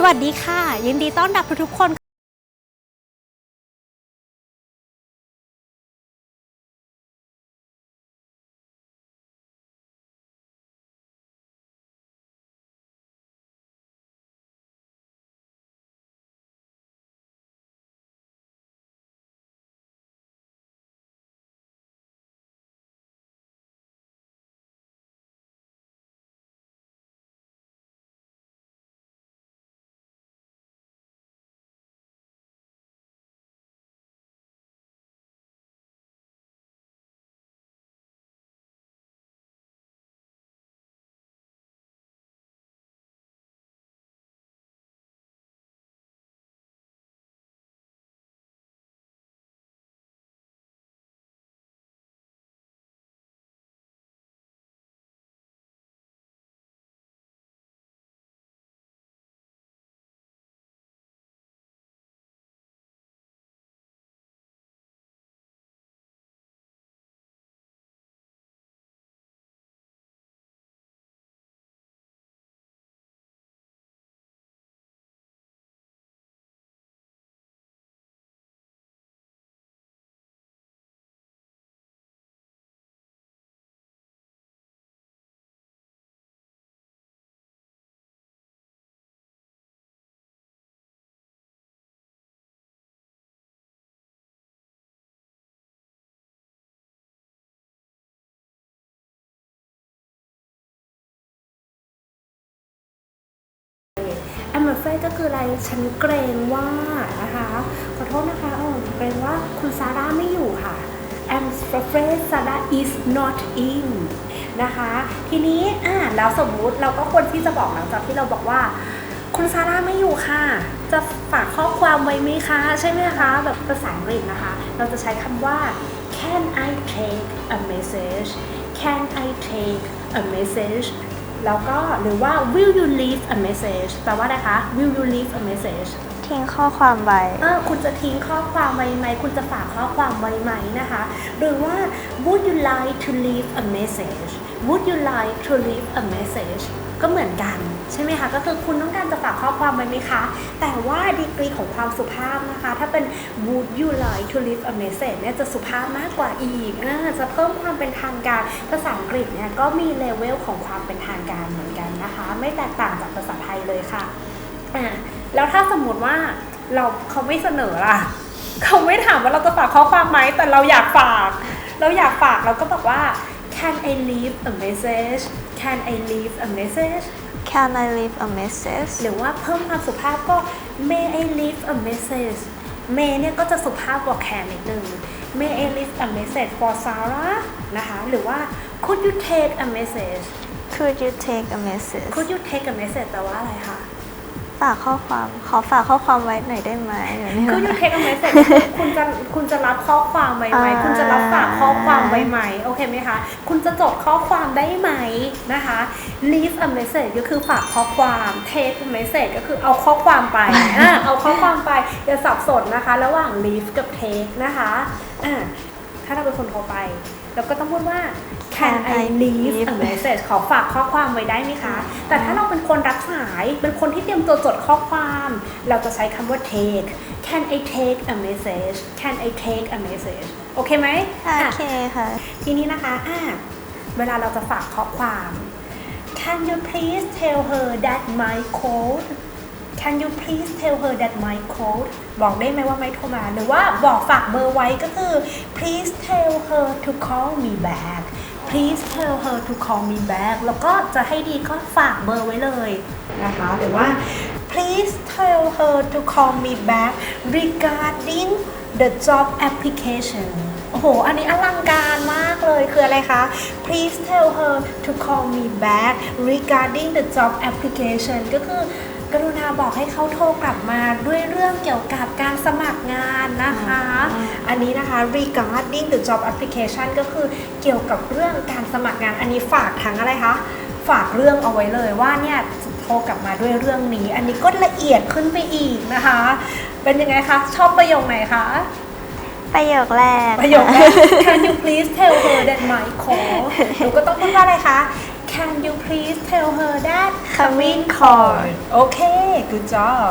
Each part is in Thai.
สวัสดีค่ะ ยินดีต้อนรับทุกๆคน I'm afraid ก็คืออะไรฉันเกรงว่านะคะ ขอโทษนะคะเออเกรงว่าคุณซาร่าไม่อยู่ค่ะ I'm afraid Sarah is not in นะคะ ทีนี้อ่าแล้วสมมุติเราก็ควรที่จะบอกหลังจากที่เราบอกว่าคุณซาร่าไม่อยู่ค่ะ จะฝากข้อความไว้ไหมคะ ใช่ไหมคะ แบบภาษาอังกฤษนะคะ เราจะใช้คำว่า can I take a message can I take a message แล้วก็หรือว่า will you leave a message แปลว่าอะไรคะ will you leave a message ทิ้งข้อความไว้เออคุณจะทิ้งข้อความไว้ไหม คุณจะฝากข้อความไว้ไหมนะคะ หรือว่า would you like to leave a message would you like to leave a message ก็เหมือนกันใช่ไหมคะก็คือคุณต้องการจะฝากข้อความไว้ไหมคะ แต่ว่าดีกรีของความสุภาพนะคะ ถ้าเป็น would you like to leave a message เนี่ยจะสุภาพมากกว่าอีกอจะเพิ่มความเป็นทางการภาษาอังกฤษเนี่ยก็มีเลเวลของความเป็นทางการเหมือนกันนะคะ ไม่แตกต่างจากภาษาไทยเลยค่ะอะแล้วถ้าสมมติว่าเราเขาไม่เสนอล่ะเขาไม่ถามว่าเราจะฝากข้อความไหมแต่เราอยากฝาก เราอยากฝากเราก็บอกว่า can I leave a message can I leave a message Can I leave a message หรือว่าเพิ่มความสุภาพก็ may I leave a message may เนี่ยก็จะสุภาพกว่า can นิดนึง may I leave a message for Sarah นะคะ หรือว่า could you take a message Could you take a message could you take a message แปลว่าอะไรคะ ฝากข้อความขอฝากข้อความไว้หน่อยได้ไหมแบบนี้ คือยูเทคเอาไว้เสร็จคุณจะคุณจะรับข้อความไว้ไหม อ่า คุณจะรับฝากข้อความไว้ไหม โอเคไหมคะ คุณจะจดข้อความได้ไหมนะคะ leave a message ก็คือฝากข้อความ take a message ก็คือเอาข้อความไปอ่าเอาข้อความไปอย่าสับสนนะคะ ระหว่าง leave กับ take นะคะอ่าถ้าเราเป็นคนโทรไป เราก็ต้องพูดว่า can I leave a message ขอฝากข้อความไว้ได้ไหมคะ แต่ถ้าเราเป็นคนรับสาย เป็นคนที่เตรียมตัวจดข้อความ เราจะใช้คำว่า take can I take a message can I take a message โอเคไหมโออะเคค่ะ ทีนี้นะคะอะเวลาเราจะฝากข้อความ Can you please tell her that my code Can you please tell her that my code บอกได้ไหมว่าไม่โทรมา หรือว่าบอกฝากเบอร์ไว้ก็คือ please tell her to call me back please tell her to call me back แล้วก็จะให้ดีก็ฝากเบอร์ไว้เลยนะคะหรือว่า please tell her to call me back regarding the job application โอ้โห อันนี้อลังการมากเลยคืออะไรคะ please tell her to call me back regarding the job application ก็คือ กรุณาบอกให้เขาโทรกลับมาด้วยเรื่องเกี่ยวกับการสมัครงานนะคะ อันนี้นะคะ regarding the job application ก็คือเกี่ยวกับเรื่องการสมัครงาน อันนี้ฝากทั้งอะไรคะฝากเรื่องเอาไว้เลยว่าเนี่ยโทรกลับมาด้วยเรื่องนี้ อันนี้ก็ละเอียดขึ้นไปอีกนะคะ เป็นยังไงคะชอบประโยคไหนคะประโยคแรกประโยคแรก Can you please tell her that my call หนูก็ต้องพูดว่าอะไรคะ Can you please tell her that Coming call โอเค good job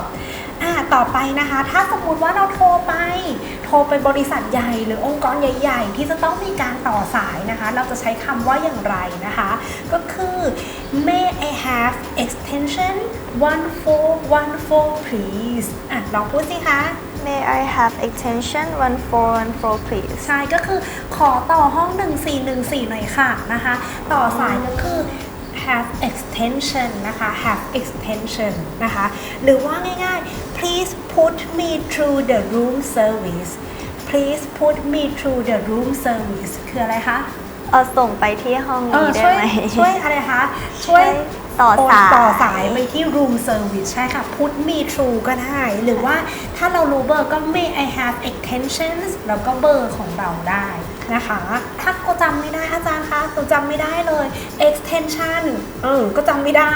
อ่าต่อไปนะคะ ถ้าสมมุติว่าเราโทรไป โทรไปบริษัทใหญ่หรือองค์กรใหญ่ ๆ ที่จะต้องมีการต่อสายนะคะ เราจะใช้คำว่าอย่างไรนะคะ ก็คือ May I have extension one four one four please อะลองพูดสิคะ May I have extension 1414 please ใช่ก็คือขอต่อห้อง 1414 หน่อยค่ะนะคะ ต่อสายก็คือ have extension นะคะ have extension นะคะ หรือว่าง่ายๆ please put me through the room service please put me through the room service คืออะไรคะ เอาส่งไปที่ห้องเอนี้อได้ช่วยไหม ช่วยอะไรคะ ช่วย ต่อสาย ต่อสายไปที่ room service ใช่ค่ะ put me through ก็ได้ หรือว่าถ้าเรารู้เบอร์ก็ may I have extensions แล้วก็เบอร์ของเราได้นะคะ ถ้าก็จำไม่ได้อาจารย์คะตัวจำไม่ได้เลย extension เออก็จำไม่ได้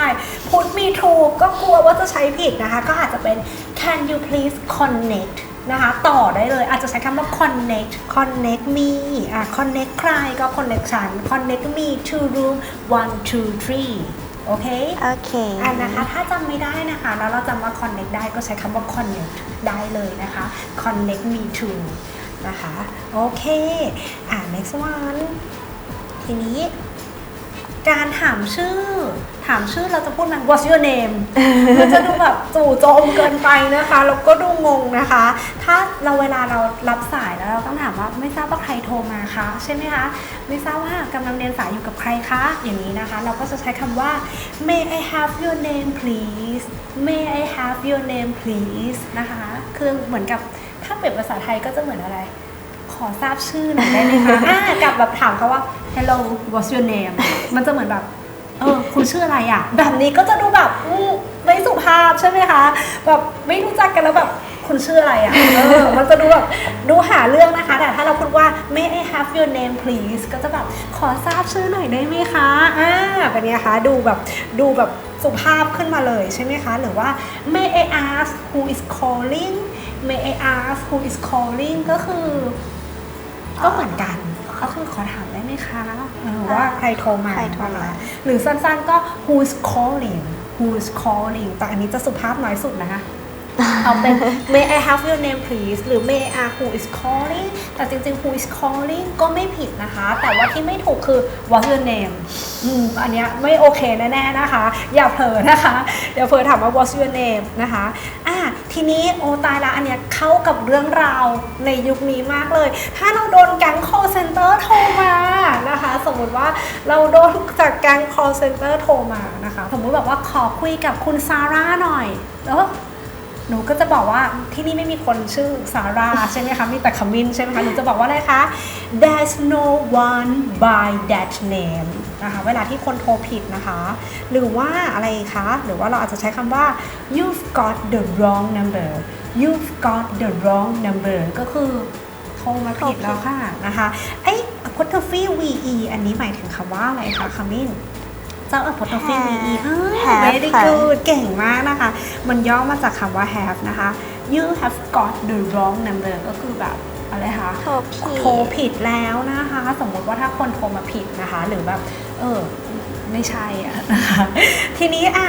put me through ก็กลัวว่าจะใช้ผิดนะคะ ก็อาจจะเป็น can you please connect นะคะต่อได้เลยอาจจะใช้คำว่า connect connect me อะ connect ใครก็ connect ฉัน connect me to room one two three โอเค โอเคอะนะคะ ถ้าจำไม่ได้นะคะ แล้วเราจำว่า connect ได้ก็ใช้คำว่า connect ได้เลยนะคะ connect me to นะคะ โอเค อะ next one ทีนี้ การถามชื่อ ถามชื่อเราจะพูดมัน what's your name มันจะดูแบบจู่โจมเกินไปนะคะ แล้วก็ดูงงนะคะ ถ้าเราเวลาเรารับสายแล้วเราต้องถามว่าไม่ทราบว่าใครโทรมาคะใช่ไหมคะ ไม่ทราบว่ากำลังเรียนสายอยู่กับใครคะ อย่างนี้นะคะ เราก็จะใช้คำว่า may I have your name please may I have your name please นะคะ คือเหมือนกับถ้าเปรียบภาษาไทยก็จะเหมือนอะไร อทราบชื่อหน่อยได้ไหมคะอ่ากับแบบถามเขาว่า hello what's your name มันจะเหมือนแบบ เออ คุณชื่ออะไรอะ แบบนี้ก็จะดูแบบอืมไม่สุภาพใช่ไหมคะ แบบไม่รู้จักกันแล้วแบบคุณชื่ออะไรอะ เออ มันจะดูแบบดูหาเรื่องนะคะ แต่ถ้าเราพูดว่า may I have your name please ก็จะแบบขอทราบชื่อหน่อยได้ไหมคะ อ่า เป็นไงคะ ดูแบบดูแบบสุภาพขึ้นมาเลยใช่ไหมคะ หรือว่า may I ask who is calling may I ask who is calling ก็คือ ก็เหมือนกันก็คือขอถามได้ไหมคะเออว่าใครโทรมาใครโทรมาหรือสั้นๆก็ who's calling who's calling แต่อันนี้จะสุภาพน้อยสุดนะคะเอาเป็น may I have your name please หรือ may I ask who is calling แต่จริงๆ who is calling ก็ไม่ผิดนะคะ แต่ว่าที่ไม่ถูกคือ what's your name อืมอันเนี้ยไม่โอเคแน่ๆนะคะ อย่าเผลอนะคะ เดี๋ยวเผลอถามว่า what's your name นะคะอะ ทีนี้โอตายละอันเนี้ยเข้ากับเรื่องราวในยุคนี้มากเลย ถ้าเราโดนแก๊ง call center โทรมานะคะ สมมติว่าเราโดนจากแก๊ง call center โทรมานะคะ สมมติแบบว่าขอคุยกับคุณซาร่าหน่อยแล้ว หนูก็จะบอกว่าที่นี่ไม่มีคนชื่อซาราใช่ไหมคะมีแต่ขมินใช่ไหมคะหนูจะบอกว่าอะไรคะ there's no one by that name นะคะเวลาที่คนโทรผิดนะคะ หรือว่าอะไรคะหรือว่าเราอาจจะใช้คำว่า you've got the wrong number you've got the wrong number ก็คือโทรมาผิดแล้วค่ะนะคะไอ้ apostrophe ve อันนี้หมายถึงคำว่าอะไรคะขมิน เจ้า apostrophe ve อ่า have very ค่ะ good เก่งมากนะคะ มันย่อมาจากคำว่า have นะคะ you have got the wrong number ก็คือแบบอะไรคะโทรผิดโทรผิดแล้วนะคะ สมมติว่าถ้าคนโทรมาผิดนะคะ หรือแบบ เออ ไม่ใช่อะนะคะ ทีนี้อะ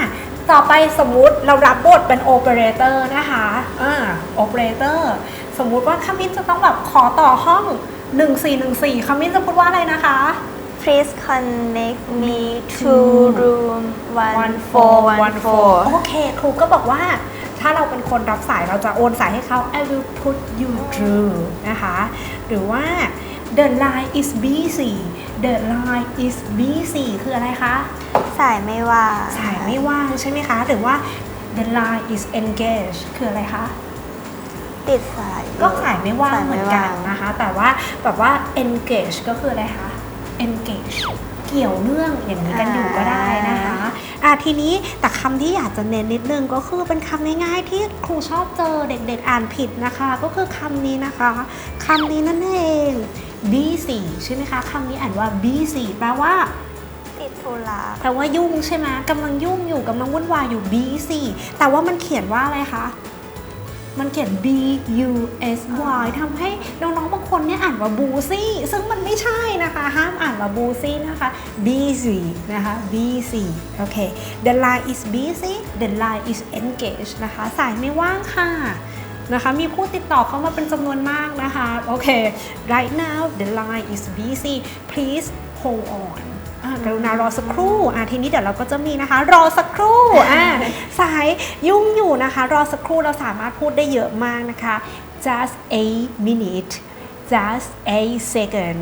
ต่อไปสมมุติเรารับบทเป็นโอเปอเรเตอร์นะคะอ่าโอเปอเรเตอร์สมมุติว่าคามินจะต้องแบบขอต่อห้อง 1414คามินจะพูดว่าอะไรนะคะ Please connect me to room 1414 โอเคครูก็บอกว่า ถ้าเราเป็นคนรับสายเราจะโอนสายให้เขา I will put you through นะคะ หรือว่า the line is busy the line is busy คืออะไรคะ สายไม่ว่างสายไม่ว่างใช่ไหมคะ หรือว่า the line is engaged คืออะไรคะ ติดสายอยู่ก็สายไม่ว่างสยเหมือนกันนะคะ แต่ว่าแบบว่า engage ก็คืออะไรคะ engage เกี่ยวเนื่องอย่างนี้กันอยู่ก็ได้นะคะอะทีนี้แต่คำที่อยากจะเน้นนิดนึงก็คือเป็นคำง่ายๆที่ครูชอบเจอเด็กๆอ่านผิดนะคะ ก็คือคำนี้นะคะคำนี้นั่นเอง busy ใช่ไหมคะคำนี้อ่านว่า busy แปลว่าติดธุระแปลว่ายุ่งใช่ไหมกำลังยุ่งอยู่กำลังวุ่นวายอยู่ busy แต่ว่ามันเขียนว่าอะไรคะ มันเขียน B U S Y ทำให้น้องๆบางคนเนี่ยอ่านว่า busy ซึ่งมันไม่ใช่นะคะ ห้ามอ่านว่า busy นะคะ busy นะคะ busy โอเค the line is busy the line is engaged นะคะ สายไม่ว่างค่ะนะคะมีผู้ติดต่อเข้ามาเป็นจำนวนมากนะคะ โอเค right now the line is busy please hold on กรุณารอสักครู่อ่าทีนี้เดี๋ยวเราก็จะมีนะคะ รอสักครู่อ่าสายยุ่งอยู่นะคะ รอสักครู่เราสามารถพูดได้เยอะมากนะคะ just a minute just a second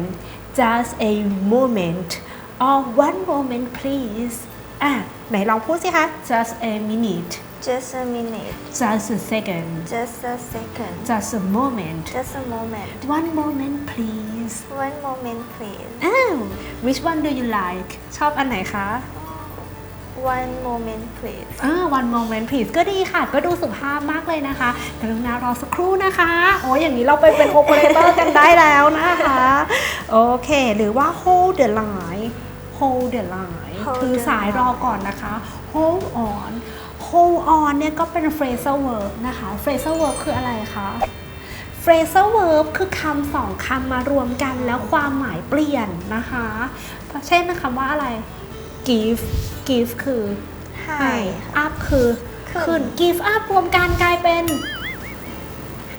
just a moment or one moment please อะไหนลองพูดสิคะ just a minute just a minute just a second just a second just a moment just a moment one moment please one moment please อ้าว which one do you like ชอบอันไหนคะ one moment please อ่า one moment please ก็ดีค่ะ ก็ดูสุภาพมากเลยนะคะกรุณารอสักครู่นะคะ โอ้ยอย่างนี้เราไปเป็นโอเปอเรเตอร์กันได้แล้วนะคะ โอเค หรือว่า hold the line hold the line Hold คือ the สายรอก่อนนะคะ hold on hold on เนี่ยก็เป็น phrasal verb นะคะ phrasal verb คืออะไรคะ phrasal verb คือคำสองคำมารวมกันแล้วความหมายเปลี่ยนนะคะ เช่นคำว่าอะไร give give คือให้ให้ up คือขึ้นขึ้น give up รวมกันกลายเป็น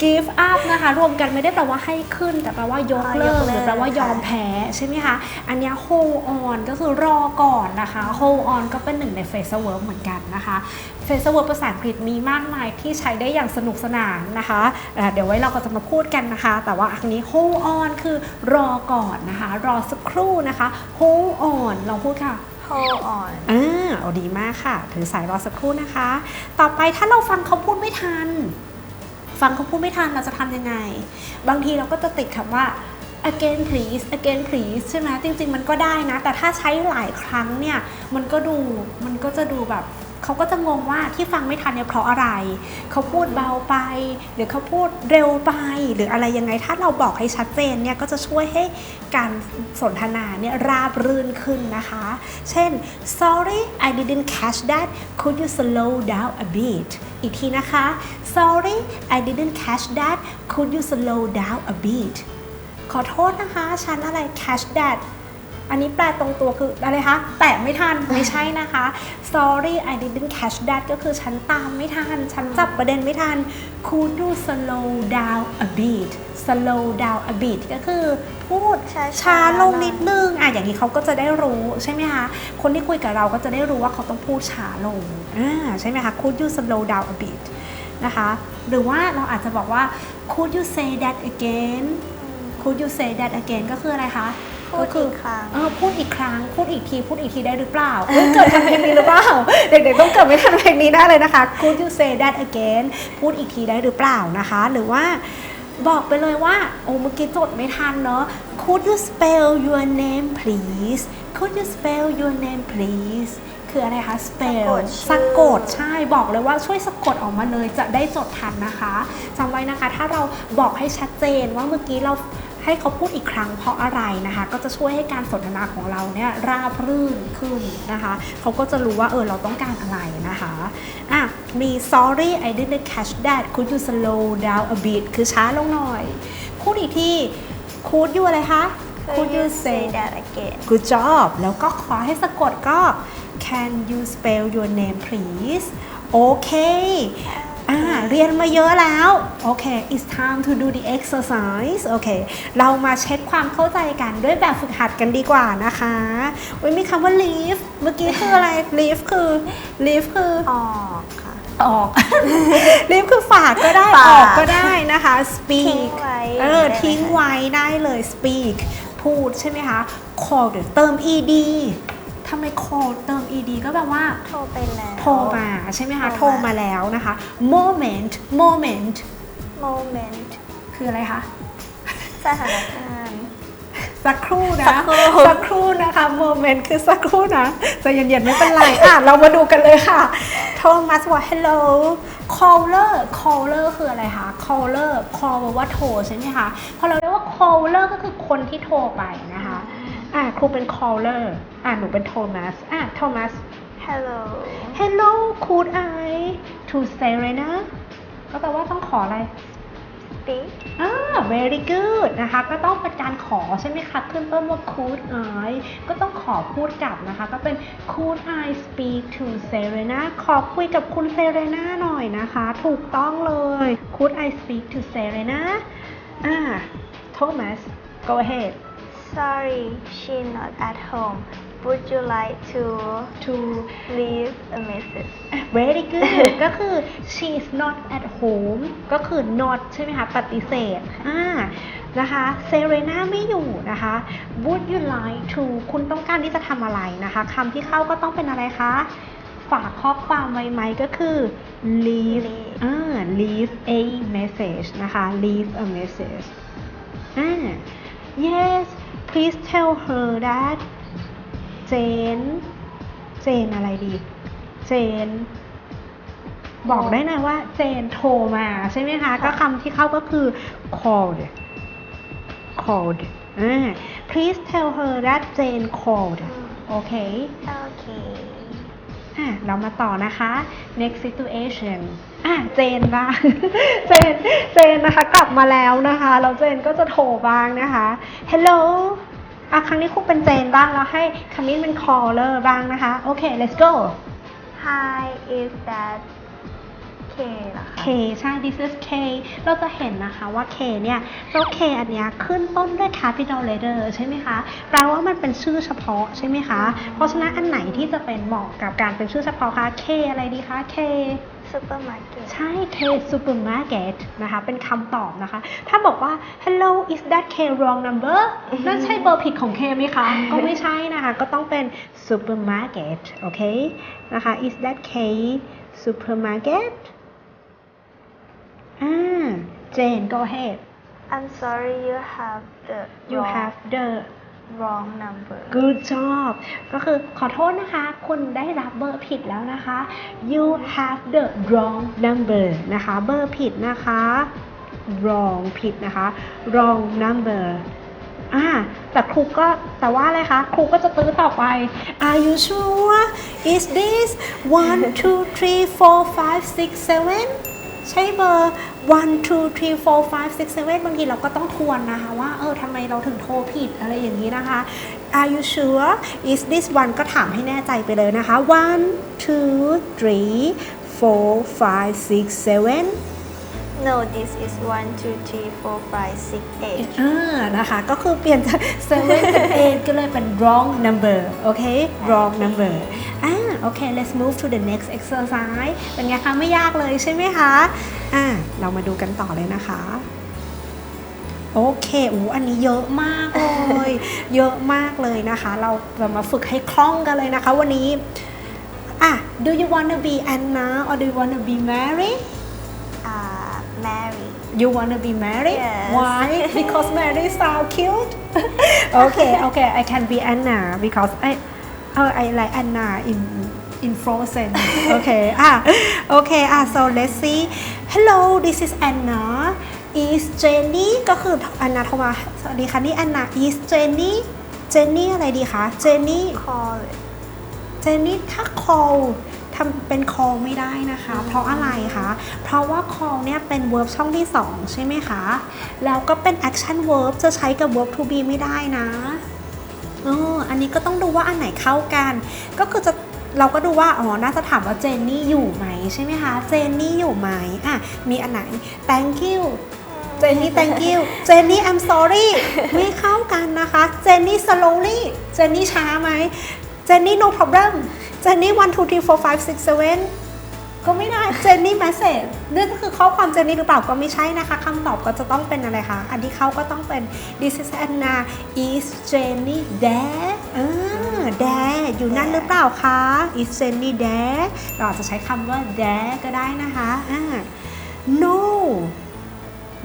give up นะคะ รวมกันไม่ได้แปลว่าให้ขึ้น แต่แปลว่ายกเลิกหรือแปลว่ายอมแพ้ใช่ไหมคะ อันเนี้ย hold on ก็คือรอก่อนนะคะ hold on ก็เป็นหนึ่งใน phrasal verb เหมือนกันนะคะ phrasal verb ภาษาอังกฤษมีมากมายที่ใช้ได้อย่างสนุกสนานนะคะอ่าเดี๋ยวไว้เราก็จะมาพูดกันนะคะ แต่ว่าอันนี้ hold on คือรอก่อนนะคะ รอสักครู่นะคะ hold on ลองพูดค่ะ hold on อ่าเอาดีมากค่ะ ถือสายรอสักครู่นะคะ ต่อไปถ้าเราฟังเขาพูดไม่ทัน ฟังเขาพูดไม่ทันเราจะทำยังไง บางทีเราก็จะติดคำว่า again please again please ใช่ไหมจริง ๆ มันก็ได้นะ แต่ถ้าใช้หลายครั้งเนี่ย มันก็ดูมันก็จะดูแบบ เขาก็จะงงว่าที่ฟังไม่ทันเนี่ยเพราะอะไร เขาพูดเบาไป หรือเขาพูดเร็วไป หรืออะไรยังไง ถ้าเราบอกให้ชัดเจนเนี่ยก็จะช่วยให้การสนทนาเนี่ยราบรื่นขึ้นนะคะ เช่น sorry I didn't catch that could you slow down a bit อีกทีนะคะ sorry I didn't catch that could you slow down a bit ขอโทษนะคะ ฉันอะไร catch that อันนี้แปลตรงตัวคืออะไรคะ แตะไม่ทัน ไม่ใช่นะคะ sorry I didn't catch that ก็คือฉันตามไม่ทัน ฉันจับประเด็นไม่ทัน could you slow down a bit slow down a bit ก็คือพูดช้าๆช้าลงนิดนึงอะอย่างนี้เขาก็จะได้รู้ใช่ไหมคะ คนที่คุยกับเราก็จะได้รู้ว่าเขาต้องพูดช้าลงอ่าใช่ไหมคะ could you slow down a bit นะคะ หรือว่าเราอาจจะบอกว่า could you say that again could you say that again ก็คืออะไรคะ พูดก็คือีกครั้งเออพูดอีกครั้ง พูดอีกที พูดอีกทีได้หรือเปล่าเอ้ยเกิดทันเพลงนี้หรือเปล่า เด็กๆต้องเกิดไม่ทันเพลงนี้ได้เลยนะคะ could you say that again พูดอีกทีได้หรือเปล่านะคะ หรือว่าบอกไปเลยว่า โอ้เมื่อกี้จดไม่ทันเนาะ could you spell your name please could you spell your name please คืออะไรคะ spell สะกดชื่อสะกดใช่บอกเลยว่าช่วยสะกดออกมาเลยจะได้จดทันนะคะจำไว้นะคะ ถ้าเราบอกให้ชัดเจนว่าเมื่อกี้เรา ให้เขาพูดอีกครั้งเพราะอะไรนะคะ ก็จะช่วยให้การสนทนาของเราเนี่ยราบรื่นขึ้นนะคะเขาก็จะรู้ว่าเออเราต้องการอะไรนะคะอะมี sorry I didn't catch that could you slow down a bit คือช้าลงหน่อย พูดอีกที could you อะไรคะ could you say that again good job แล้วก็ขอให้สะกดก็ can you spell your name please โอเค อ่าเรียนมาเยอะแล้วโอเค it's time to do the exercise โอเค เรามาเช็คความเข้าใจกันด้วยแบบฝึกหัดกันดีกว่านะคะไว้ยมีคำว่า leave เมื่อกี้คืออะไร leave คือ leave คือออกค่ะออกรีบคือฝากก็ได้ฝากออกก็ได้นะคะ speak ทิ้งไว้เออได้ไหมทิ้งไว้ได้เลย speak พูดใช่ไหมคะ call เดี๋ยวเติม ed ทำไม call เติม ed ก็แปลว่าโทรไปแล้ว โทรมาใช่ไหมคะ โทโทรรมา มาแล้วนะคะ moment moment moment คืออะไรคะ สถานการณ์ สักครู่นะสักครู่สักครู่นะคะโมเมนต์คือสักครู่นะใจะเย็นๆไม่เป็นไรอะเรามาดูกันเลยค่ะ โทมัสว่า hello caller caller คืออะไรคะ caller call แปลว่าโทรใช่ไหมคะพอเราเรียกว่า caller ก็คือคนที่โทรไปนะคะ อะครูเป็น caller อะหนูเป็นโทมัสอะโทมัส hello hello could I to Serena ก็แปลว่าต้องขออะไร speak อ่า very good นะคะ ก็ต้องเป็นการขอใช่ไหมคะ ขึ้นต้นว่า could I ก็ต้องขอพูดกลับนะคะ ก็เป็น could I speak to Serena ขอคุยกับคุณ Serena หน่อยนะคะ ถูกต้องเลย could I speak to Serena อ่า Thomas go ahead sorry she not at home would you like to to leave a message very good ก็คือ she is not at home ก็คือ not ใช่ไหมคะปฏิเสธอ่านะคะ Serena ไม่อยู่นะคะ would you like to คุณต้องการที่จะทำอะไรนะคะคำที่เข้าก็ต้องเป็นอะไรคะ ฝากข้อความไว้ไหมก็คือ leave Leave อ่า leave a message นะคะ leave a message อ่า yes please tell her that เจน เจนอะไรดี เจน บอกได้นะว่า เจนโทรมาใช่ไหมคะ ก็คำที่เข้าก็คือ called called อ่า please tell her that Jane called โอเค okay อะเรามาต่อนะคะ next situation อะเจนบ้างเจนเจนนะคะกลับมาแล้วนะคะแล้วเจนก็จะโทรบ้างนะคะ hello อะครั้งนี้ครูเป็นเจนบ้างแล้วให้คามินเป็น caller บ้างนะคะ โอเค let's go hi is that K เหรอคะ K ใช่ this is K เราจะเห็นนะคะว่า K เนี่ยเจ้า K อันเนี้ยขึ้นต้นด้วย capital letter ใช่ไหมคะ แปลว่ามันเป็นชื่อเฉพาะใช่ไหมคะ เพราะฉะนั้นอันไหนที่จะเป็นเหมาะกับการเป็นชื่อเฉพาะคะ K อะไรดีคะ K supermarket ใช่ K supermarket นะคะ เป็นคำตอบนะคะ ถ้าบอกว่า hello is that K wrong number นั่นใช่เบอร์ผิดของ K ไหมคะ ก็ไม่ใช่นะคะ ก็ต้องเป็น supermarket โอเค นะคะ is that K supermarket อ่า Jane go ahead I'm sorry you have the you wrong, have the wrong number good job ก็คือขอโทษนะคะ คุณได้รับเบอร์ผิดแล้วนะคะ you have the wrong number นะคะ เบอร์ผิดนะคะ wrong ผิดนะคะ wrong number อ่าแต่ครูก็แต่ว่าอะไรคะ ครูก็จะตื้อต่อไป Are you sure is this one two three four five six seven ใช่เบอร์ one two three four five six seven บางทีเราก็ต้องทวนนะคะ ว่าเออทำไมเราถึงโทรผิดอะไรอย่างนี้นะคะ Are you sure is this one ก็ถามให้แน่ใจไปเลยนะคะ one two three four five six seven no this is one two three four five six eight อ่านะคะ ก็คือเปลี่ยนจาก seven เป็น eight ก็เลยเป็น wrong number โอเค wrong number อ่าโอเค let's move to the next exercise เป็นไงคะไม่ยากเลยใช่ไหมคะอ่าเรามาดูกันต่อเลยนะคะโอเคโอ้อันนี้เยอะมากเลย เยอะมากเลยนะคะ เราจะมาฝึกให้คล่องกันเลยนะคะ วันนี้อะ do you wanna be Anna or do you wanna be Mary uh, Mary You wanna be married? Yes. Why? Because Mary sound cute. okay, okay, I can be Anna because I, oh, I like Anna in in Frozen. Okay, ah, okay, ah. So let's see. Hello, this is Anna. Is Jenny ก็คือ Anna โทรมาสวัสดีค่ะนี่ Anna is Jenny Jenny อะไรดีคะ Jenny call it เจนนี่ถ้า call ทำเป็น call ไม่ได้นะคะ เพราะอะไรคะ เพราะว่า call เนี่ยเป็น verb ช่องที่ 2 ใช่ไหมคะ แล้วก็เป็น action verb จะใช้กับ verb to be ไม่ได้นะเอออันนี้ก็ต้องดูว่าอันไหนเข้ากัน ก็คือจะเราก็ดูว่า อ๋อ น่าจะถามว่าเจนนี่อยู่ไหมใช่ไหมคะ เจนนี่อยู่ไหมอะ มีอันไหน thank you เจนนี่ thank you เจนนี่ I'm sorry ไม่เข้ากันนะคะ เจนนี่ slowly เจนนี่ช้าไหม นนี่ no problem เจนนี่ one two three four five six seven ก็ไม่ได้เจนนี่ message นั่นก็คือข้อความเจนนี่หรือเปล่าก็ไม่ใช่นะคะคำตอบก็จะต้องเป็นอะไรคะ อันที่เขาก็ต้องเป็น this is Anna is Jenny there เออ there อยู่นั่นหรือเปล่าคะ is Jenny there เราอาจจะใช้คำว่า there ก็ได้นะคะอ่า no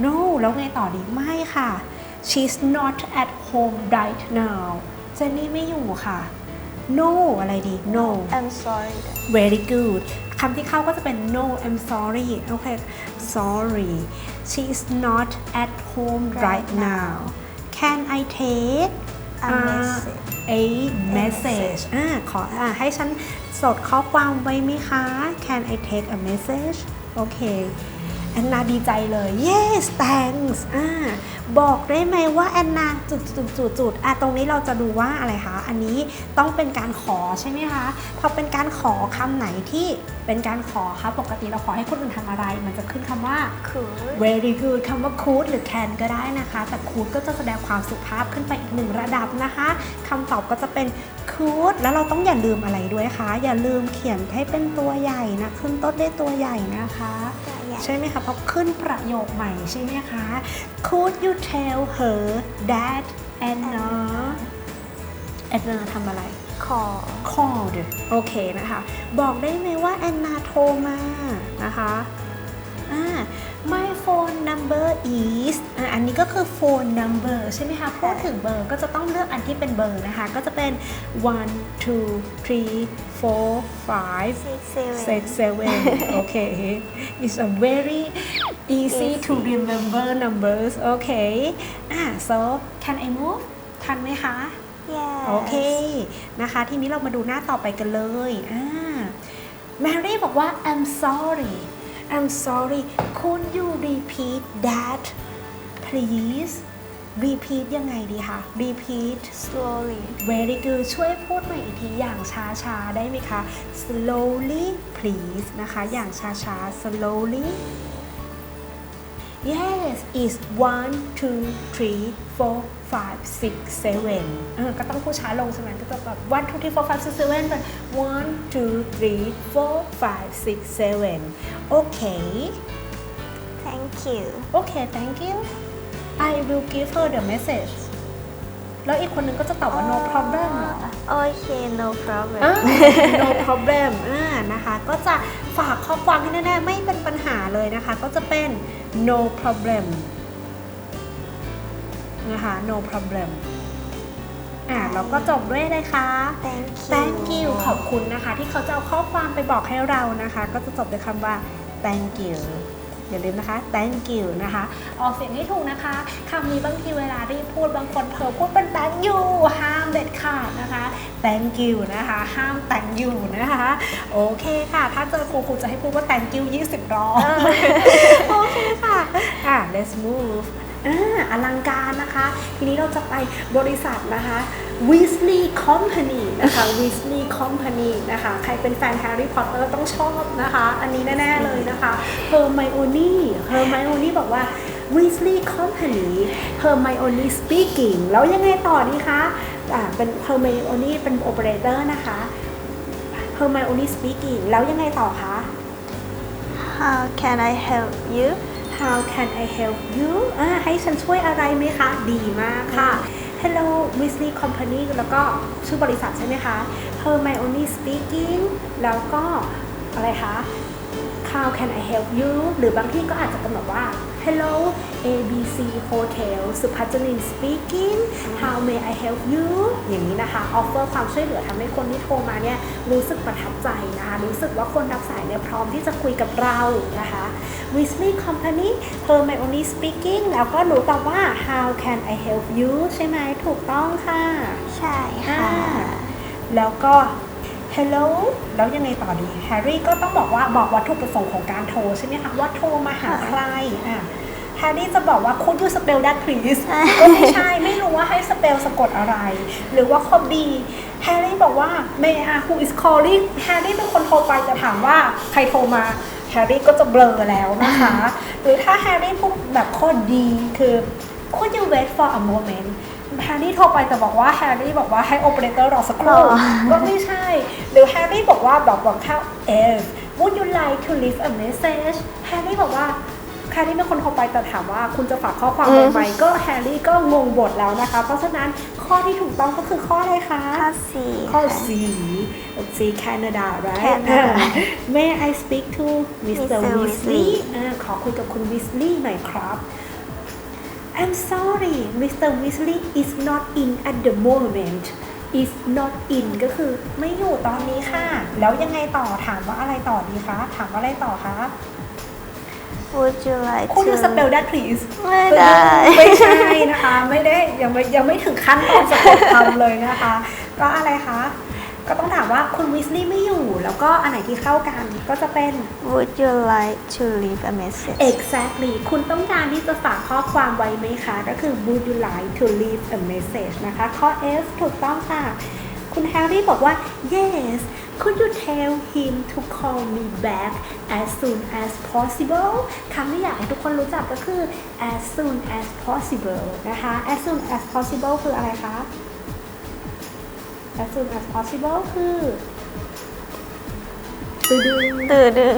no แล้วไงต่อดีไม่ค่ะ she's not at home right now เจนนี่ไม่อยู่ค่ะ no อะไรดี no I'm sorry very good คำที่เข้าก็จะเป็น no I'm sorry โอเค sorry she is not at home right now can I take A uh, message a message อ่าขออ่าให้ฉันสดข้อความไว้ไหมคะ can I take a message โอเค แอนนาดีใจเลย yes thanks อ่าบอกได้ไหมว่าแอนนาจุดจุดจุดจุดอะตรงนี้เราจะดูว่าอะไรคะ อันนี้ต้องเป็นการขอใช่ไหมคะพอเป็นการขอคำไหนที่เป็นการขอคะปกติเราขอให้คนอื่นทำอะไร มันจะขึ้นคำว่า could very good คำว่า could หรือ can ก็ได้นะคะ แต่ could ก็จะแสดงความสุภาพขึ้นไปอีกหนึ่งระดับนะคะคำตอบก็จะเป็น could แล้วเราต้องอย่าลืมอะไรด้วยคะ อย่าลืมเขียนให้เป็นตัวใหญ่นะขึ้นต้นด้วยตัวใหญ่นะคะ ตัวใหญ่ใช่ไหมคะเพราะขึ้นประโยคใหม่ใช่ไหมคะ could you tell her that Anna Anna ทำอะไร call called โอเคนะคะ บอกได้ไหมว่าแอนนาโทรมานะคะอ่า คือ phone number ใช่ไหมคะพูดถึงเบอร์ก็จะต้องเลือกอันที่เป็นเบอร์นะคะ ก็จะเป็น one two three four five six seven six seven โอเค it's a very easy to Easy. remember numbers โอเคอ่า so can I move ทันไหมคะ yes โอเคนะคะ ทีนี้เรามาดูหน้าต่อไปกันเลยอ่าแมรี่บอกว่า I'm sorry I'm sorry could you repeat that please repeat ยังไงดีคะ repeat slowly very good ช่วยพูดใหม่อีกทีอย่างช้าๆ ได้ไหมคะ slowly please นะคะ อย่างช้าๆ slowly yes is one two three four five six seven เออก็ต้องพูดช้าลงใช่ไหมก็จะแบบ one two three four five six seven เป็น one two three four five six seven โอเค thank you โอเค thank you I will give her the message แล้วอีกคนนึงก็จะตอบว่า no problem เหรอ okay no problem อ่า no problem อ่านะคะ ก็จะฝากข้อความให้แน่ ๆ ไม่เป็นปัญหาเลยนะคะ ก็จะเป็น no problem นะคะ no problem อ่าเราก็จบด้วยเลยค่ะ thank you thank you ขอบคุณนะคะ ที่เขาจะเอาข้อความไปบอกให้เรานะคะ ก็จะจบด้วยคำว่า thank you อย่าลืมนะคะ thank you นะคะ ออกเสียงให้ถูกนะคะคำนี้บางทีเวลารีบพูดบางคนเผลอพูดเป็น thank you ห้ามเด็ดขาดนะคะ thank you นะคะ ห้าม thank you นะคะ โอเคค่ะ ถ้าเจอครูครูจะให้พูดว่า thank you 20รอบโอเคค่ะอะ let's move อ่าอลังการนะคะ ทีนี้เราจะไปบริษัทนะคะ Weasley Company นะคะ Weasley Company นะคะใครเป็นแฟน Harry Potter ต้องชอบนะคะ อันนี้แน่ ๆ เลยนะคะ Hermione Hermione บอกว่า Weasley Company Hermione speaking แล้วยังไงต่อดีคะอ่าเป็น Hermione เป็น operator นะคะ Hermione speaking แล้วยังไงต่อคะ how can I help you How can I help you อ่าให้ฉันช่วยอะไรไหมคะ ดีมากค่ะ Hello Weasley Company แล้วก็ชื่อบริษัทใช่ไหมคะ Hermione speaking แล้วก็อะไรคะ How can I help you หรือบางที่ก็อาจจะกำหนดว่า Hello ABC Hotel สุพัชริน speaking How may I help you อย่างนี้นะคะ offer ความช่วยเหลือทำให้คนที่โทรมาเนี่ยรู้สึกประทับใจนะคะ รู้สึกว่าคนรับสายเนี่ยพร้อมที่จะคุยกับเรานะคะ Weasley Company Hermione speaking แล้วก็หนูตอบว่า How can I help you ใช่ไหมถูกต้องค่ะ ใช่ค่ะ แล้วก็ Hello แล้วยังไงต่อดีแฮร์รี่ก็ต้องบอกว่าบอกวัตถุประสงค์ของการโทรใช่ไหมคะว่าโทรมาหาใครอะ แฮร์รี่จะบอกว่า could you spell that please ก็ไม่ใช่ ไม่รู้ว่าให้สเปลสะกดอะไร หรือว่าข้อ B แฮร์รี่บอกว่า may I who is calling แฮร์รี่เป็นคนโทรไปจะถามว่าใครโทรมาแฮร์รี่ก็จะเบลอแล้วนะคะ หรือถ้าแฮร์รี่พูดแบบข้อ D คือ could you wait for a moment แฮร์รี่โทรไปแต่บอกว่าแฮร์รี่บอกว่าให้โอเปอเรเตอร์รอสักครู่อ๋อก็ไม่ใช่ หรือแฮร์รี่บอกว่าบอกบอกแค่ if would you like to leave a message แฮร์รี่บอกว่า แฮร์รี่เป็นคนโทรไปแต่ถามว่าคุณจะฝากข้อความไว้ไหมก็แฮร์รี่ก็งงบทแล้วนะคะ เพราะฉะนั้นข้อที่ถูกต้องก็คือข้ออะไรคะข้อสี่ข้อค่ะ C C Canada right Canada May I speak to Mr. Mr. Weasley Weasley อ่าขอคุยกับคุณ Weasley หน่อยครับ I'm sorry Mr. Weasley is not in at the moment is not in ก็คือไม่อยู่ตอนนี้ค่ะ แล้วยังไงต่อถามว่าอะไรต่อดีคะ ถามว่าอะไรต่อคะ Would you like คุณ to ดู spell that please ไม่ได้ ไม่ใช่นะคะไม่ได้ยังไม่ยังไม่ถึงขั้นตอนสะกดคำเลยนะคะ ก็อะไรคะก็ต้องถามว่าคุณวิสลี่ไม่อยู่ แล้วก็อันไหนที่เข้ากันก็จะเป็น Would you like to leave a message exactly คุณต้องการที่จะฝากข้อความไว้ไหมคะ ก็คือ would you like to leave a message นะคะ ข้อ S ถูกต้องค่ะ คุณแฮร์รี่บอกว่า yes could you tell him to call me back as soon as possible คำที่อยากให้ทุกคนรู้จักก็คือ as soon as possible นะคะ as soon as possible คืออะไรคะ as soon as possible คือตืดงตื่นดึง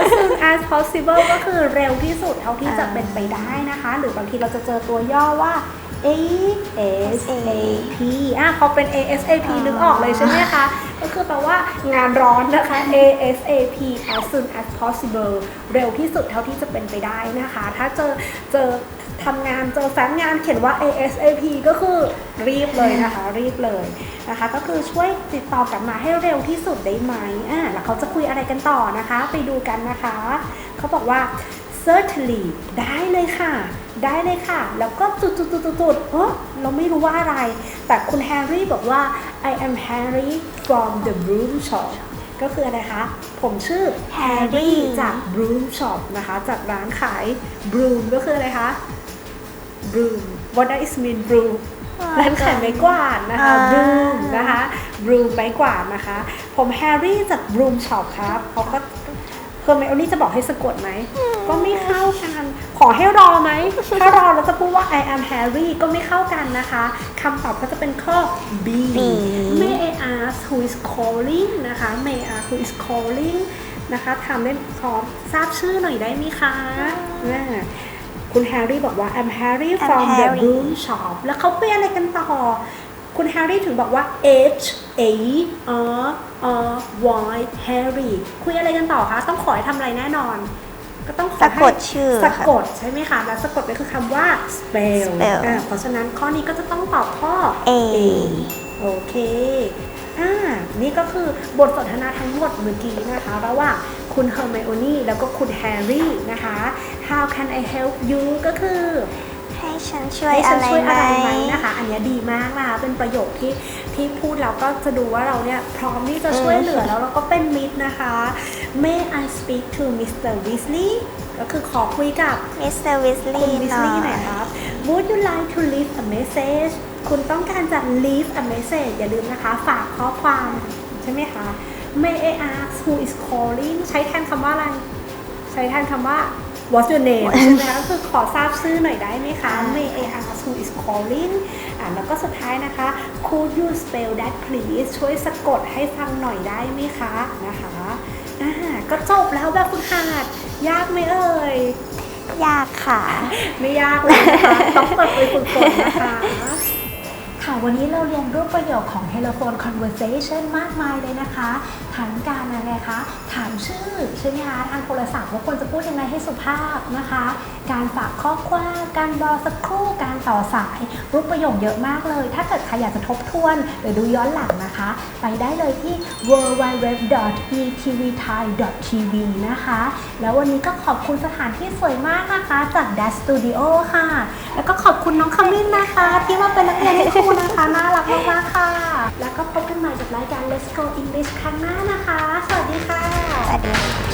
as soon as possible ก็คือเร็วที่สุดเท่าที่จะเป็นไปได้นะคะ หรือบางทีเราจะเจอตัวย่อว่า ASAP อะพอเป็น ASAP นึกออกเลยใช่ไหมคะ ก็คือแปลว่างานร้อนนะคะ ASAP as soon as possible เร็วที่สุดเท่าที่จะเป็นไปได้นะคะ ถ้าเจอเจอทำงานเจอแฟ้มงานเขียนว่า ASAP ก็คือรีบเลยนะคะ รีบเลยนะคะ ก็คือช่วยติดต่อกลับมาให้เร็วที่สุดได้ไหมอ่าแล้วเขาจะคุยอะไรกันต่อนะคะ ไปดูกันนะคะ เขาบอกว่า certainly ได้เลยค่ะ ได้เลยค่ะ แล้วก็จุดจุดจุดจุดจุดเออเราไม่รู้ว่าอะไร แต่คุณแฮร์รี่บอกว่า I am Harry from the broom shop ก็คืออะไรคะ ผมชื่อ Harry จาก broom shop นะคะ จากร้านขาย broom ก็คืออะไรคะ broom what does it mean broom ร้านขายไม้กวาดนะคะอ่า broom นะคะ broom ไม้กวาดนะคะ ผมแฮร์รี่จาก broom shop ครับเขาก็เพิ่มไหมอันนี้จะบอกให้สะกดไหม ก็ไม่เข้ากันข อให้รอไหม ถ้ารอเราจะพูดว่า I am Harry ก็ไม่เข้ากันนะคะคำตอบก็จะเป็นข้อ B B May I ask who is calling นะคะ May I ask who is calling นะคะถามได้ขอทราบชื่อหน่อยได้ไหมคะอ่าคุณแฮร์รี่บอกว่า I'm Harry I'm from the Harry broom shop แล้วเขาไปอะไรกันต่อ คุณแฮร์รี่ถึงบอกว่า H A R R Y Harry คุยอะไรกันต่อคะ ต้องขอให้ทำอะไรแน่นอน ก็ต้องขอสะให้กดชื่อสะค่ะกดใช่ไหมคะแล้วสะกดก็คือคำว่า spell spell อ่าเพราะฉะนั้นข้อนี้ก็จะต้องตอบข้อ A โอเคอ่านี่ก็คือบทสนทนาทั้งหมดเมื่อกี้นะคะระหว่างคุณเฮอร์ไมโอนี่แล้วก็คุณแฮร์รี่นะคะ How can I help you ก็คือให้ฉันช่วยให้ฉัอะนไรช่วยไหมอะไรไหมนะคะ อันเนี้ยดีมากนะคะเป็นประโยคที่ที่พูดแล้วก็จะดูว่าเราเนี่ยพร้อมที่จะช่วยเหลือแล้วเราก็เป็นมิตรนะคะ May I speak to Mr. Weasley ก็คือขอคุยกับ Mr. Weasley คุณวิสหน่ลี่อหน่อยยครับ Would you like to leave a message คุณต้องการจะ leave a message อย่าลืมนะคะ ฝากข้อความใช่ไหมคะ May I ask who is calling ใช้แทนคำว่าอะไร ใช้แทนคำว่า What's your name ใช่ไหมคะก็คือขอทราบชื่อหน่อยได้ไหมคะ May I ask who is calling อ่าแล้วก็สุดท้ายนะคะ Could you spell that please ช่วยสะกดให้ฟังหน่อยได้ไหมคะนะคะ อ่าก็จบแล้วแบบฝึกหัดยากไหมเอ่ย ยากค่ะ ไม่ยากเลยนะคะต้องเปิดไปฝึกฝนนะคะ ค่ะวันนี้เราเรียนรูปประโยคของ Telephone Conversation มากมายเลยนะคะทั้งการอะไรคะ ถามชื่อใช่ไหมคะทางโทรศัพท์ว่าควรจะพูดยังไงให้สุภาพนะคะ การฝากข้อความการรอสักครู่การต่อสายรูปประโยคเยอะมากเลย ถ้าเกิดใครอยากจะทบทวน หรือดูย้อนหลังนะคะ ไปได้เลยที่ www.etvthai.tv นะคะ แล้ววันนี้ก็ขอบคุณสถานที่สวยมากนะคะ จาก Dash Studio ค่ะ แล้วก็ขอบคุณน้องคามินนะคะ ที่มาเป็นนักเรียนให้ครูนะคะ น่ารักมากๆค่ะ แล้วก็พบกันใหม่กับรายการ Let's Go English ครั้งหน้านะคะ สวัสดีค่ะ สวัสดีค่ะ